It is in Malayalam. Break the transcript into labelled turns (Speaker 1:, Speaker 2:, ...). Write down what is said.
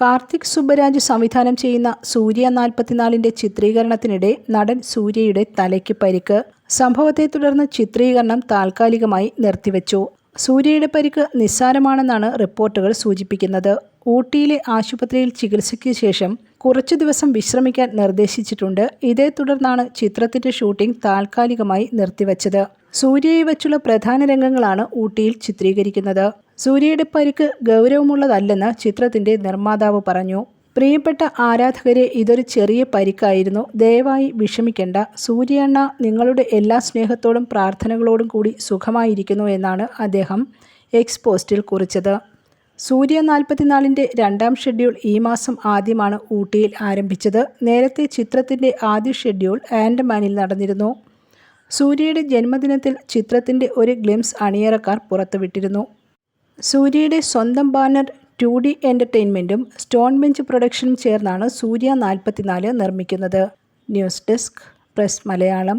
Speaker 1: കാർത്തിക് സുബ്ബരാജ് സംവിധാനം ചെയ്യുന്ന സൂര്യ നാൽപ്പത്തിനാലിന്റെ ചിത്രീകരണത്തിനിടെ നടൻ സൂര്യയുടെ തലയ്ക്ക് പരിക്ക്. സംഭവത്തെ തുടർന്ന് ചിത്രീകരണം താൽക്കാലികമായി നിർത്തിവെച്ചു. സൂര്യയുടെ പരിക്ക് നിസ്സാരമാണെന്നാണ് റിപ്പോർട്ടുകൾ സൂചിപ്പിക്കുന്നത്. ഊട്ടിയിലെ ആശുപത്രിയിൽ ചികിത്സയ്ക്ക് ശേഷം കുറച്ചു ദിവസം വിശ്രമിക്കാൻ നിർദ്ദേശിച്ചിട്ടുണ്ട്. ഇതേ തുടർന്നാണ് ചിത്രത്തിന്റെ ഷൂട്ടിംഗ് താൽക്കാലികമായി നിർത്തിവച്ചത്. സൂര്യയെ വച്ചുള്ള പ്രധാന രംഗങ്ങളാണ് ഊട്ടിയിൽ ചിത്രീകരിക്കുന്നത്. സൂര്യയുടെ പരിക്ക് ഗൗരവമുള്ളതല്ലെന്ന് ചിത്രത്തിന്റെ നിർമ്മാതാവ് പറഞ്ഞു. പ്രിയപ്പെട്ട ആരാധകരെ ഇതൊരു ചെറിയ പരിക്കായിരുന്നു. ദയവായി വിഷമിക്കേണ്ട. സൂര്യണ്ണ നിങ്ങളുടെ എല്ലാ സ്നേഹത്തോടും പ്രാർത്ഥനകളോടും കൂടി സുഖമായിരിക്കുന്നു എന്നാണ് അദ്ദേഹം എക്സ് പോസ്റ്റിൽ കുറിച്ചത്. സൂര്യ നാൽപ്പത്തിനാലിന്റെ രണ്ടാം ഷെഡ്യൂൾ ഈ മാസം ആദ്യമാണ് ഊട്ടിയിൽ ആരംഭിച്ചത്. നേരത്തെ ചിത്രത്തിന്റെ ആദ്യ ഷെഡ്യൂൾ ആൻഡമാനിൽ നടന്നിരുന്നു. സൂര്യയുടെ ജന്മദിനത്തിൽ ചിത്രത്തിന്റെ ഒരു ഗ്ലിംസ് അണിയറക്കാർ പുറത്തുവിട്ടിരുന്നു. സൂര്യയുടെ സ്വന്തം ബാനർ ടു ഡി എന്റർടൈൻമെന്റും സ്റ്റോൺ ബെഞ്ച് പ്രൊഡക്ഷനും ചേർന്നാണ് സൂര്യ നാൽപ്പത്തിനാല് നിർമ്മിക്കുന്നത്. News desk press Malayalam.